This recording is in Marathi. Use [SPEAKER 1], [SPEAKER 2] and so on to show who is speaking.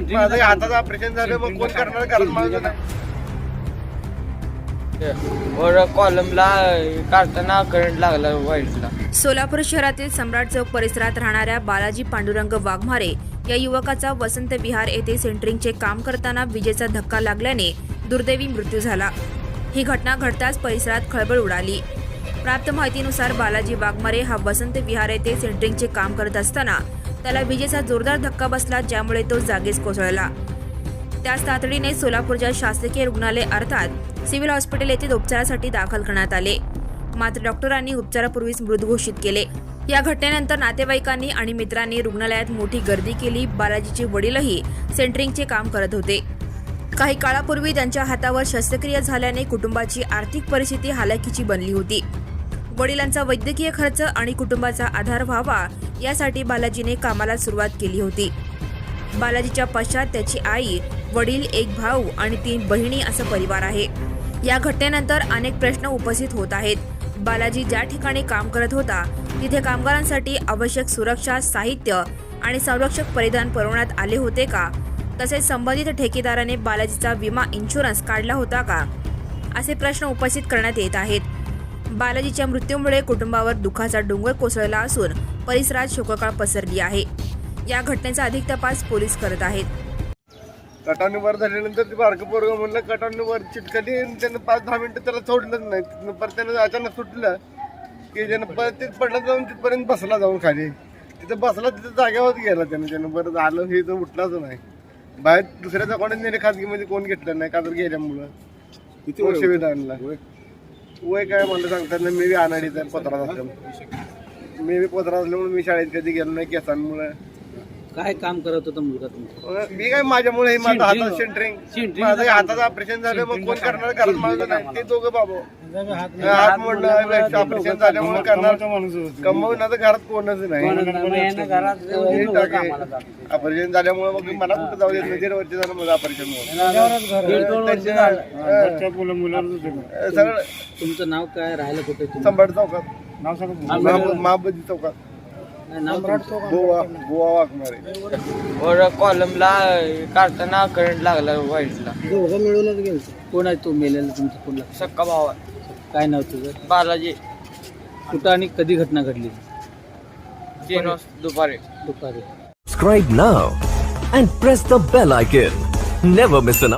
[SPEAKER 1] माझं हाताचं ऑपरेशन झालं मग कोण करणार? घरात माझं नाही.
[SPEAKER 2] वर कॉलमला काढताना करंट लागला वाईटला.
[SPEAKER 3] सोलापूर शहरातील सम्राट चौक परिसरात राहणाऱ्या बालाजी पांडुरंग वाघमारे या युवकाचा वसंत विहार येथे सेंटरिंगचे काम करताना विजेचा धक्का लागल्याने दुर्दैवी मृत्यू झाला. ही घटना घडताच परिसरात खळबळ उडाली. प्राप्त माहितीनुसार बालाजी वाघमारे हा वसंत विहार येथे सेंटरिंगचे काम करत असताना त्याला विजेचा जोरदार धक्का बसला ज्यामुळे तो जागीच कोसळला. त्याच तातडीने सोलापूरच्या शासकीय रुग्णालय अर्थात सिव्हिल हॉस्पिटल येथे उपचारासाठी दाखल करण्यात आले. मात्र डॉक्टरांनी उपचारापूर्वीच मृत घोषित केले. या घटनेनंतर नातेवाईकांनी आणि मित्रांनी रुग्णालयात मोठी गर्दी केली. बालाजीचे वडीलही सेंटरिंगचे काम करत होते. काही काळापूर्वी त्यांच्या हातावर शस्त्रक्रिया झाल्याने कुटुंबाची आर्थिक परिस्थिती हालाकीची बनली होती. वडिलांचा वैद्यकीय खर्च आणि कुटुंबाचा आधार व्हावा यासाठी बालाजीने कामाला सुरुवात केली होती. बालाजीच्या पश्चात त्याची आई वडील एक भाऊ आणि तीन बहिणी असा परिवार आहे. या घटनेनंतर अनेक प्रश्न उपस्थित होत आहेत. बालाजी ज्या ठिकाणी काम करत होता तिथे कामगारांसाठी आवश्यक सुरक्षा साहित्य आणि संरक्षक परिधान पुरवण्यात आले होते का? तसेच संबंधित ठेकेदाराने बालाजीचा विमा इन्शुरन्स काढला होता का? असे प्रश्न उपस्थित करण्यात येत आहेत. बालाजीच्या मृत्यूमुळे कुटुंबावर दुःखाचा डोंगर कोसळला असून परिसरात शोककाळ पसरली आहे. या घटनेचा अधिक तपास पोलीस करत आहेत.
[SPEAKER 1] कटावणी वर झाल्यानंतर ते बारकं पोरगं म्हणलं कटावणी वर चिटकली आणि त्यानं पाच दहा मिनिटं त्याला सोडलंच नाही. तिथनं परत त्यानं अचानक सुटलं की त्यानं परत ते पडलं जाऊन तिथपर्यंत बसला जाऊन खाली. तिथं बसला तिथं जागेवर गेला त्यानं. त्यानं बरं झालं हे तर उठलाच नाही. बाहेर दुसऱ्याचा कोणी नेले खाजगीमध्ये कोण घेतलं नाही का तर गेल्यामुळं. किती वर्ष आणला. वय काय मला सांगतात ना मी बी अनाडीचा तर पत्रात असल्यामुळे. मी बी पत्रात असल्यामुळे मी शाळेत कधी गेलो नाही केसांमुळे.
[SPEAKER 4] काय काम करत होता मुलगा तुमचा?
[SPEAKER 1] मी काय माझ्यामुळे हे माझं हातात सेंटरिंग माझं हाताचं ऑपरेशन झालं मग कोण करणार? घरात माझं नाही. ते दोघं बाबा. हात मोडलं ऑपरेशन झाल्यामुळे करणार. कमवून तर घरात कोणच नाही. ऑपरेशन झाल्यामुळे मग मला कुठं जाऊ देत नाही. दीड वर्ष झालं माझं ऑपरेशन सगळं
[SPEAKER 4] तुमचं नाव काय? राहिलं कुठे?
[SPEAKER 1] संभाट चौकात. महाबदी चौकात? गोवा गोवा वाघमारे
[SPEAKER 2] वर कॉलमला काढताना करंट लागला वाईटला.
[SPEAKER 4] कोण आहे तो मेलेला तुमचा कोण लागतं?
[SPEAKER 2] सक्का भावा.
[SPEAKER 4] काय नाव तुझं?
[SPEAKER 2] बालाजी.
[SPEAKER 4] कुठं आणि कधी घटना घडली?
[SPEAKER 2] तीन वाजता दुपारी.
[SPEAKER 4] दुपारी.
[SPEAKER 5] Subscribe now and press the bell icon. Never miss an